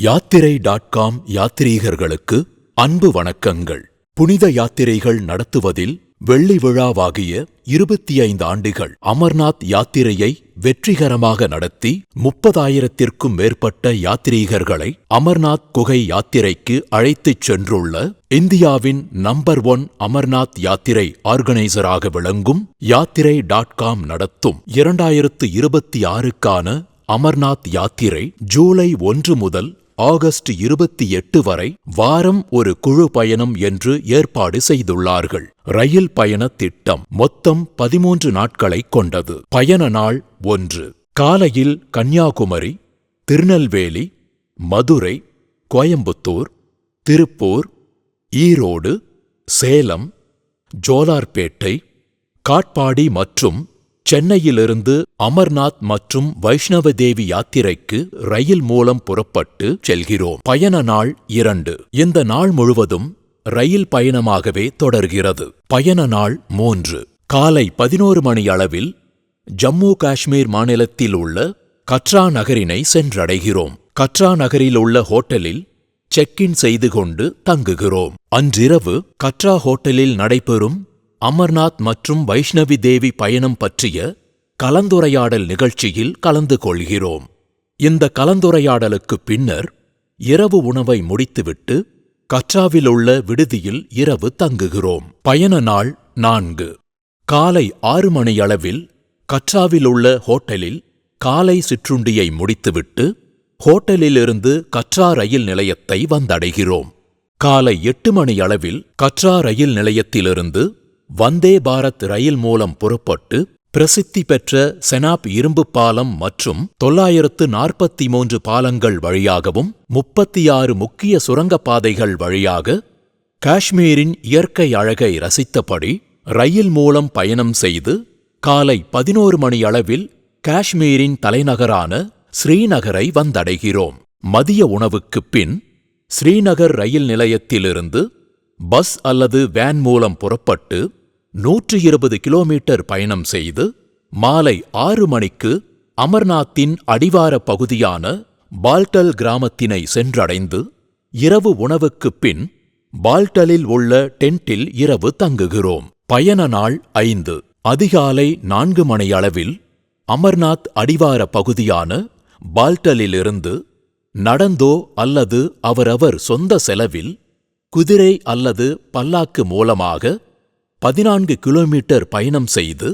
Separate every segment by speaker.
Speaker 1: யாத்திரை dot com யாத்ரீகர்களுக்கு அன்பு வணக்கங்கள். புனித யாத்திரைகள் நடத்துவதில் வெள்ளி விழாவாகிய இருபத்தி ஐந்து ஆண்டுகள் அமர்நாத் யாத்திரையை வெற்றிகரமாக நடத்தி முப்பதாயிரத்திற்கும் மேற்பட்ட யாத்ரீகர்களை அமர்நாத் குகை யாத்திரைக்கு அழைத்துச் சென்றுள்ள இந்தியாவின் நம்பர் ஒன் அமர்நாத் யாத்திரை ஆர்கனைசராக விளங்கும் யாத்திரை டாட் காம் நடத்தும் இரண்டாயிரத்து இருபத்தி ஆறுக்கான அமர்நாத் யாத்திரை ஜூலை ஒன்று முதல் ஆகஸ்ட் இருபத்தி எட்டு வரை வாரம் ஒரு குழு பயணம் என்று ஏற்பாடு செய்துள்ளார்கள். ரயில் பயண திட்டம் மொத்தம் பதிமூன்று நாட்களை கொண்டது. பயண நாள் ஒன்று. காலையில் கன்னியாகுமரி திருநெல்வேலி மதுரை கோயம்புத்தூர் திருப்பூர் ஈரோடு சேலம் ஜோலார்பேட்டை காட்பாடி மற்றும் சென்னையிலிருந்து அமர்நாத் மற்றும் வைஷ்ணவ தேவி யாத்திரைக்கு ரயில் மூலம் புறப்பட்டு செல்கிறோம். பயண நாள் இரண்டு. இந்த நாள் முழுவதும் ரயில் பயணமாகவே தொடர்கிறது. பயண நாள் மூன்று. காலை பதினோரு மணி அளவில் ஜம்மு காஷ்மீர் மாநிலத்தில் உள்ள கட்ரா நகரினை சென்றடைகிறோம். கட்ரா நகரில் உள்ள ஹோட்டலில் செக் இன் செய்து கொண்டு தங்குகிறோம். அன்றிரவு கட்ரா ஹோட்டலில் நடைபெறும் அமர்நாத் மற்றும் வைஷ்ணவி தேவி பயணம் பற்றிய கலந்துரையாடல் நிகழ்ச்சியில் கலந்து கொள்கிறோம். இந்த கலந்துரையாடலுக்கு பின்னர் இரவு உணவை முடித்துவிட்டு கட்ராவில் உள்ள விடுதியில் இரவு தங்குகிறோம். பயண நாள் நான்கு. காலை ஆறு மணியளவில் கட்ராவில் உள்ள ஹோட்டலில் காலை சிற்றுண்டியை முடித்துவிட்டு ஹோட்டலிலிருந்து கற்றா ரயில் நிலையத்தை வந்தடைகிறோம். காலை எட்டு மணி அளவில் கற்றா ரயில் நிலையத்திலிருந்து வந்தே பாரத் ரயில் மூலம் புறப்பட்டு பிரசித்தி பெற்ற செனாப் இரும்பு பாலம் மற்றும் தொள்ளாயிரத்து நாற்பத்தி மூன்று பாலங்கள் வழியாகவும் முப்பத்தி ஆறு முக்கிய சுரங்கப்பாதைகள் வழியாக காஷ்மீரின் இயற்கை அழகை ரசித்தபடி ரயில் மூலம் பயணம் செய்து காலை பதினோரு மணி அளவில் காஷ்மீரின் தலைநகரான ஸ்ரீநகரை வந்தடைகிறோம். மதிய உணவுக்குப் பின் ஸ்ரீநகர் ரயில் நிலையத்திலிருந்து பஸ் அல்லது வேன் மூலம் புறப்பட்டு நூற்று இருபது கிலோமீட்டர் பயணம் செய்து மாலை ஆறு மணிக்கு அமர்நாத்தின் அடிவார பகுதியான பால்டல் கிராமத்தினை சென்றடைந்து இரவு உணவுக்குப் பின் பால்டலில் உள்ள டென்ட்டில் இரவு தங்குகிறோம். பயண நாள் ஐந்து. அதிகாலை நான்கு மணியளவில் அமர்நாத் அடிவார பகுதியான பால்டலிலிருந்து நடந்தோ அல்லது அவரவர் சொந்த செலவில் குதிரை அல்லது பல்லாக்கு மூலமாக பதினான்கு கிலோமீட்டர் பயணம் செய்து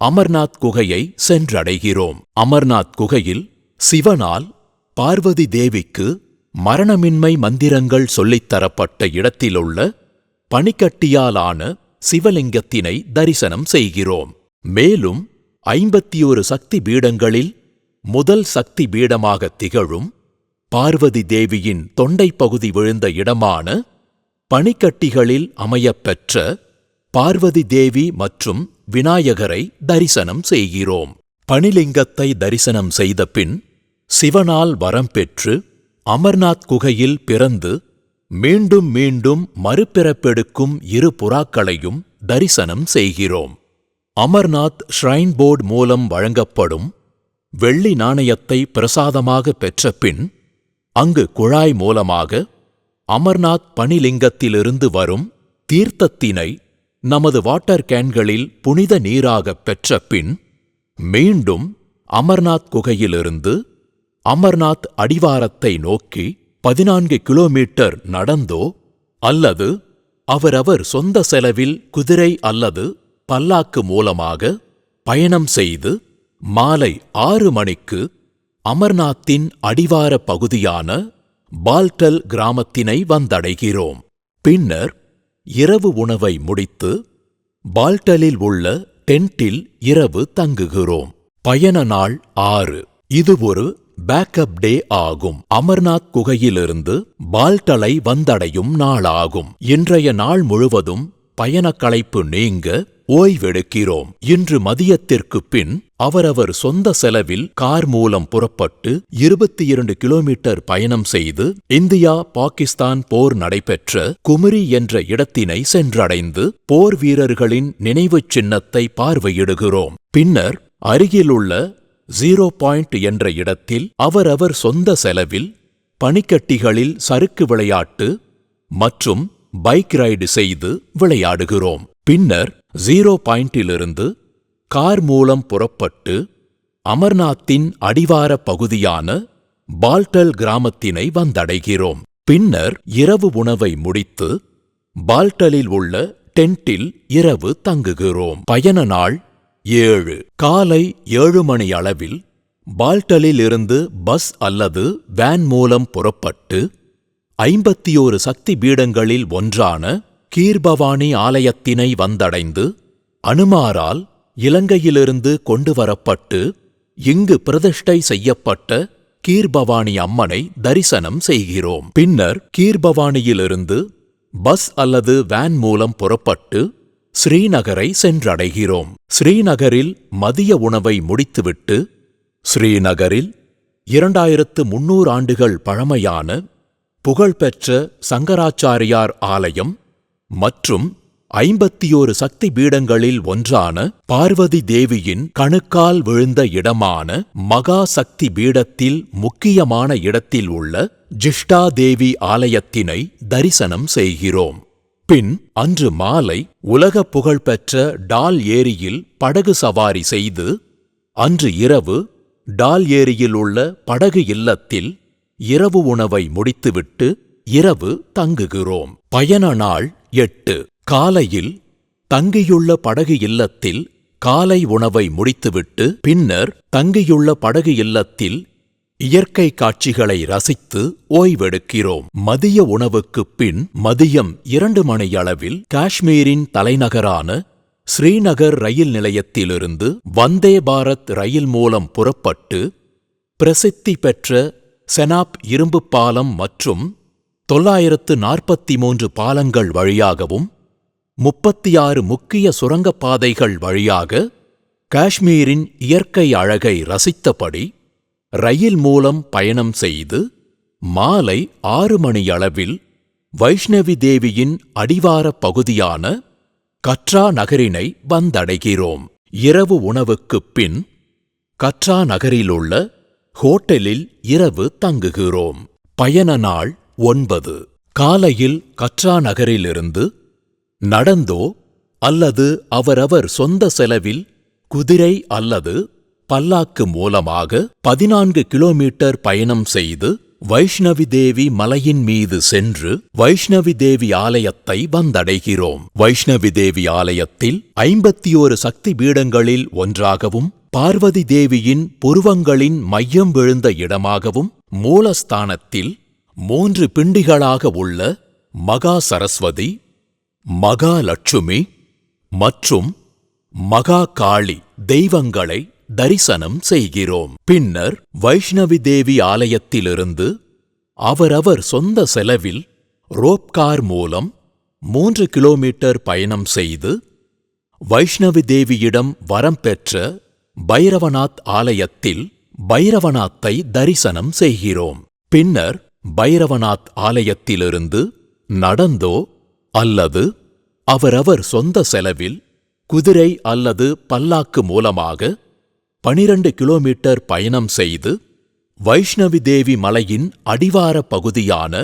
Speaker 1: அமர்நாத் குகையை சென்றடைகிறோம். அமர்நாத் குகையில் சிவனால் பார்வதி தேவிக்கு மரணமின்மை மந்திரங்கள் சொல்லித்தரப்பட்ட இடத்திலுள்ள பனிக்கட்டியாலான சிவலிங்கத்தினை தரிசனம் செய்கிறோம். மேலும் ஐம்பத்தியோரு சக்தி பீடங்களில் முதல் சக்தி பீடமாக திகழும் பார்வதி தேவியின் தொண்டை பகுதி விழுந்த இடமான பனிக்கட்டிகளில் அமையப்பெற்ற பார்வதி தேவி மற்றும் விநாயகரை தரிசனம் செய்கிறோம். பனிலிங்கத்தை தரிசனம் செய்த பின் சிவனால் வரம் பெற்று அமர்நாத் குகையில் பிறந்து மீண்டும் மீண்டும் மறுபிறப்பெடுக்கும் இரு புறாக்களையும் தரிசனம் செய்கிறோம். அமர்நாத் ஷ்ரைன் போர்டு மூலம் வழங்கப்படும் வெள்ளி நாணயத்தை பிரசாதமாக பெற்ற பின் அங்கு குழாய் மூலமாக அமர்நாத் பனிலிங்கத்திலிருந்து வரும் தீர்த்தத்தினை நமது வாட்டர் கேன்களில் புனித நீராகப் பெற்ற பின் மீண்டும் அமர்நாத் குகையிலிருந்து அமர்நாத் அடிவாரத்தை நோக்கி பதினான்கு கிலோமீட்டர் நடந்தோ அல்லது அவரவர் சொந்த செலவில் குதிரை அல்லது பல்லாக்கு மூலமாக பயணம் செய்து மாலை ஆறு மணிக்கு அமர்நாத்தின் அடிவார பகுதியான பால்டல் கிராமத்தினை வந்தடைகிறோம். பின்னர் இரவு உணவை முடித்து பால்டலில் உள்ள டென்ட்டில் இரவு தங்குகிறோம். பயண நாள் ஆறு. இது ஒரு பேக்கப் டே ஆகும். அமர்நாத் குகையிலிருந்து பால்டலை வந்தடையும் நாளாகும். இன்றைய நாள் முழுவதும் பயணக் களைப்பு நீங்க ஓய்வெடுக்கிறோம். இன்று மதியத்திற்குப் பின் அவரவர் சொந்த செலவில் கார் மூலம் புறப்பட்டு இருபத்தி இரண்டு கிலோமீட்டர் பயணம் செய்து இந்தியா பாகிஸ்தான் போர் நடைபெற்ற குமரி என்ற இடத்தினை சென்றடைந்து போர் வீரர்களின் நினைவுச் சின்னத்தை பார்வையிடுகிறோம். பின்னர் அருகிலுள்ள ஜீரோ பாயிண்ட் என்ற இடத்தில் அவரவர் சொந்த செலவில் பனிக்கட்டிகளில் சறுக்கு விளையாட்டு மற்றும் பைக் ரைடு செய்து விளையாடுகிறோம். பின்னர் ஜீரோ பாயிண்டிலிருந்து கார் மூலம் புறப்பட்டு அமர்நாத்தின் அடிவார பகுதியான பால்டல் கிராமத்தினை வந்தடைகிறோம். பின்னர் இரவு உணவை முடித்து பால்டலில் உள்ள டென்ட்டில் இரவு தங்குகிறோம். பயண நாள் ஏழு. காலை ஏழு மணி அளவில் பால்டலில் இருந்து பஸ் அல்லது வேன் மூலம் புறப்பட்டு ஐம்பத்தியோரு சக்தி பீடங்களில் ஒன்றான கீர்பவானி ஆலயத்தினை வந்தடைந்து அனுமாரால் இலங்கையிலிருந்து கொண்டு வரப்பட்டு இங்கு பிரதிஷ்டை செய்யப்பட்ட கீர்பவானி அம்மனை தரிசனம் செய்கிறோம். பின்னர் கீர்பவானியிலிருந்து பஸ் அல்லது வேன் மூலம் புறப்பட்டு ஸ்ரீநகரை சென்றடைகிறோம். ஸ்ரீநகரில் மதிய உணவை முடித்துவிட்டு ஸ்ரீநகரில் இரண்டாயிரத்து முன்னூறு ஆண்டுகள் பழமையான புகழ்பெற்ற சங்கராச்சாரியார் ஆலயம் மற்றும் ஐம்பத்தியோரு சக்தி பீடங்களில் ஒன்றான பார்வதி தேவியின் கணுக்கால் விழுந்த இடமான மகா சக்தி பீடத்தில் முக்கியமான இடத்தில் உள்ள ஜிஷ்டா தேவி ஆலயத்தினை தரிசனம் செய்கிறோம். பின் அன்று மாலை உலக புகழ்பெற்ற டால் ஏரியில் படகு சவாரி செய்து அன்று இரவு டால் ஏரியில் உள்ள படகு இல்லத்தில் இரவு உணவை முடித்துவிட்டு இரவு தங்குகிறோம். பயண நாள் எட்டு. காலையில் தங்கியுள்ள படகு இல்லத்தில் காலை உணவை முடித்துவிட்டு பின்னர் தங்கியுள்ள படகு இல்லத்தில் இயற்கை காட்சிகளை ரசித்து ஓய்வெடுக்கிறோம். மதிய உணவுக்குப் பின் மதியம் இரண்டு மணியளவில் காஷ்மீரின் தலைநகரான ஸ்ரீநகர் ரயில் நிலையத்திலிருந்து வந்தே பாரத் ரயில் மூலம் புறப்பட்டு பிரசித்தி பெற்ற செனாப் இரும்பு பாலம் மற்றும் தொள்ளாயிரத்து நாற்பத்தி மூன்று பாலங்கள் வழியாகவும் முப்பத்தி ஆறு முக்கிய சுரங்கப்பாதைகள் வழியாக காஷ்மீரின் இயற்கை அழகை ரசித்தபடி ரயில் மூலம் பயணம் செய்து மாலை ஆறு மணியளவில் வைஷ்ணவி தேவியின் அடிவார பகுதியான கட்ரா நகரினை வந்தடைகிறோம். இரவு உணவுக்குப் பின் கட்ரா நகரிலுள்ள ஹோட்டலில் இரவு தங்குகிறோம். பயண நாள் ஒன்பது. காலையில் கட்ரா நகரிலிருந்து நடந்தோ அல்லது அவரவர் சொந்த செலவில் குதிரை அல்லது பல்லாக்கு மூலமாக பதினான்கு கிலோமீட்டர் பயணம் செய்து வைஷ்ணவி தேவி மலையின் மீது சென்று வைஷ்ணவி தேவி ஆலயத்தை வந்தடைகிறோம். வைஷ்ணவி தேவி ஆலயத்தில் ஐம்பத்தி ஒரு சக்தி பீடங்களில் ஒன்றாகவும் பார்வதி தேவியின் புருவங்களின் மையம் விழுந்த இடமாகவும் மூலஸ்தானத்தில் மூன்று பிண்டிகளாக உள்ள மகா சரஸ்வதி மகாலட்சுமி மற்றும் மகா காளி தெய்வங்களை தரிசனம் செய்கிறோம். பின்னர் வைஷ்ணவி தேவி ஆலயத்திலிருந்து அவரவர் சொந்த செலவில் ரோப்கார் மூலம் மூன்று கிலோமீட்டர் பயணம் செய்து வைஷ்ணவி தேவியிடம் வரம் பெற்ற பைரவநாத் ஆலயத்தில் பைரவநாத்தை தரிசனம் செய்கிறோம். பின்னர் பைரவநாத் ஆலயத்திலிருந்து நடந்தோ அல்லது அவரவர் சொந்த செலவில் குதிரை அல்லது பல்லாக்கு மூலமாக பனிரண்டு கிலோமீட்டர் பயணம் செய்து வைஷ்ணவி தேவி மலையின் அடிவார பகுதியான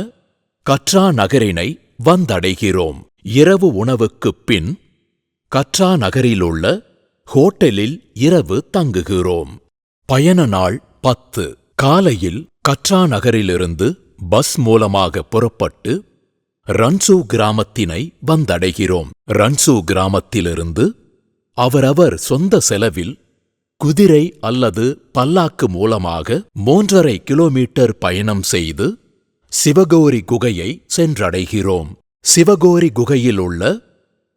Speaker 1: கற்றா நகரினை வந்தடைகிறோம். இரவு உணவுக்குப் பின் கற்றா நகரிலுள்ள ஹோட்டலில் இரவு தங்குகிறோம். பயண நாள் பத்து. காலையில் கற்றா நகரிலிருந்து பஸ் மூலமாக புறப்பட்டு ரன்சூ கிராமத்தினை வந்தடைகிறோம். ரன்சூ கிராமத்திலிருந்து அவரவர் சொந்த செலவில் குதிரை அல்லது பல்லாக்கு மூலமாக மூன்றரை கிலோமீட்டர் பயணம் செய்து சிவகோரி குகையை சென்றடைகிறோம். சிவகோரி குகையில் உள்ள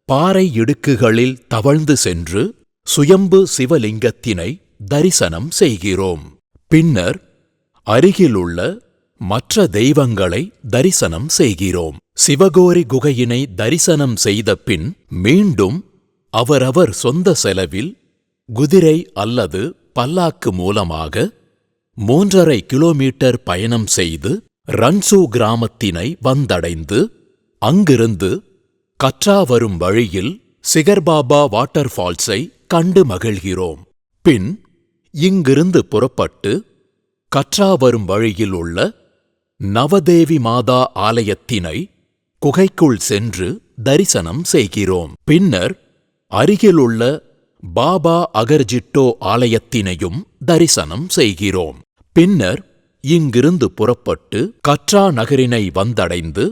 Speaker 1: பாறை இடுக்குகளில் தவழ்ந்து சென்று சுயம்பு சிவலிங்கத்தினை தரிசனம் செய்கிறோம். பின்னர் அருகிலுள்ள மற்ற தெய்வங்களை தரிசனம் செய்கிறோம். சிவகோரி குகையினை தரிசனம் செய்த பின் மீண்டும் அவரவர் சொந்த செலவில் குதிரை அல்லது பல்லாக்கு மூலமாக மூன்றரை கிலோமீட்டர் பயணம் செய்து ரன்சூ கிராமத்தினை வந்தடைந்து அங்கிருந்து கற்றா வரும் வழியில் சிகர்பாபா வாட்டர் ஃபால்ஸை கண்டு மகிழ்கிறோம். பின் இங்கிருந்து புறப்பட்டு கற்றா வரும் வழியில் உள்ள நவதேவி மாதா ஆலயத்தினை குகைக்குள் சென்று தரிசனம் செய்கிறோம். பின்னர் அருகிலுள்ள பாபா அகர்ஜிட்டோ ஆலயத்தினையும் தரிசனம் செய்கிறோம். பின்னர் இங்கிருந்து புறப்பட்டு கற்றா நகரினை வந்தடைந்து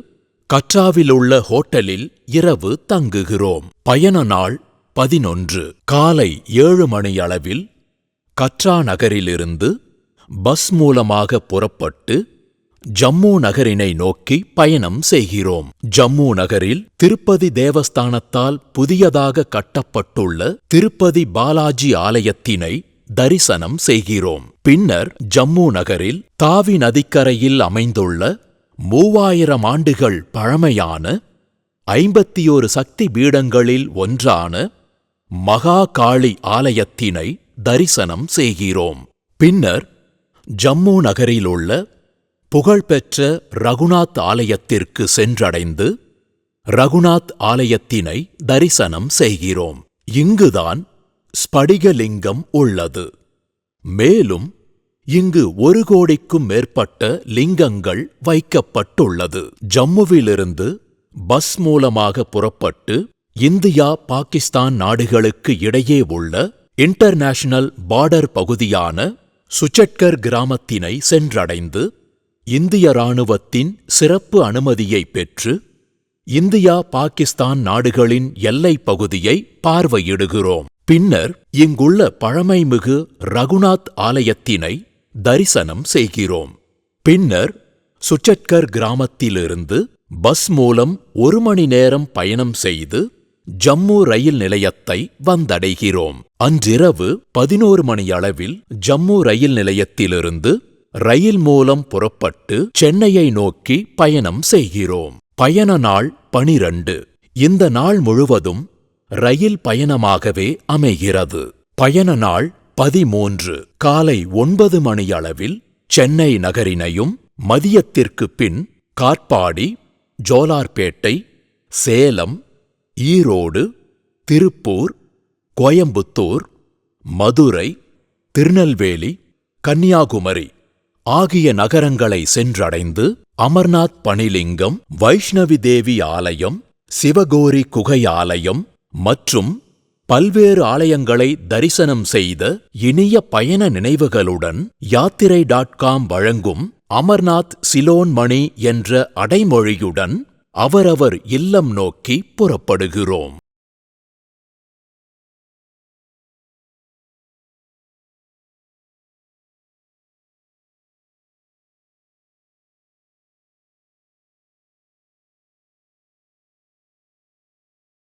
Speaker 1: கற்றாவிலுள்ள ஹோட்டலில் இரவு தங்குகிறோம். பயண நாள் பதினொன்று. காலை ஏழு மணி அளவில் கற்றா நகரிலிருந்து பஸ் மூலமாக புறப்பட்டு ஜம்மு நகரினை நோக்கி பயணம் செய்கிறோம். ஜம்மு நகரில் திருப்பதி தேவஸ்தானத்தால் புதியதாக கட்டப்பட்டுள்ள திருப்பதி பாலாஜி ஆலயத்தினை தரிசனம் செய்கிறோம். பின்னர் ஜம்மு நகரில் தாவி நதிக்கரையில் அமைந்துள்ள மூவாயிரம் ஆண்டுகள் பழமையான ஐம்பத்தியோரு சக்தி பீடங்களில் ஒன்றான மகா காளி ஆலயத்தினை தரிசனம் செய்கிறோம். பின்னர் ஜம்மு நகரிலுள்ள புகழ்பெற்ற ரகுநாத் ஆலயத்திற்கு சென்றடைந்து ரகுநாத் ஆலயத்தினை தரிசனம் செய்கிறோம். இங்குதான் ஸ்படிகலிங்கம் உள்ளது. மேலும் இங்கு ஒரு கோடிக்கும் மேற்பட்ட லிங்கங்கள் வைக்கப்பட்டுள்ளது. ஜம்முவிலிருந்து பஸ் மூலமாக புறப்பட்டு இந்தியா பாகிஸ்தான் நாடுகளுக்கு இடையே உள்ள இன்டர்நேஷனல் பார்டர் பகுதியான சுச்சட்கர் கிராமத்தினை சென்றடைந்து இந்திய ராணுவத்தின் சிறப்பு அனுமதியை பெற்று இந்தியா பாகிஸ்தான் நாடுகளின் எல்லைப் பகுதியை பார்வையிடுகிறோம். பின்னர் இங்குள்ள பழமைமிகு ரகுநாத் ஆலயத்தினை தரிசனம் செய்கிறோம். பின்னர் சுச்சட்கர் கிராமத்திலிருந்து பஸ் மூலம் ஒரு மணி நேரம் பயணம் செய்து ஜம்மு ரயில் நிலையத்தை வந்தடைகிறோம். அன்றிரவு பதினோரு மணி அளவில் ஜம்மு ரயில் நிலையத்திலிருந்து ரயில் மூலம் புறப்பட்டு சென்னையை நோக்கி பயணம் செய்கிறோம். பயண நாள் பனிரண்டு. இந்த நாள் முழுவதும் ரயில் பயணமாகவே அமைகிறது. பயண நாள் பதிமூன்று. காலை ஒன்பது மணியளவில் சென்னை நகரினையும் மதியத்திற்கு பின் காட்பாடி ஜோலார்பேட்டை சேலம் ஈரோடு திருப்பூர் கோயம்புத்தூர் மதுரை திருநெல்வேலி கன்னியாகுமரி ஆகிய நகரங்களை சென்றடைந்து அமர்நாத் பணிலிங்கம் வைஷ்ணவி தேவி ஆலயம் சிவகோரி குகை ஆலயம் மற்றும் பல்வேறு ஆலயங்களை தரிசனம் செய்த இனிய பயண நினைவுகளுடன் யாத்திரை டாட் காம் வழங்கும் அமர்நாத் சிலோன் மணி என்ற அடைமொழியுடன் அவரவர் இல்லம் நோக்கி புறப்படுகிறோம்.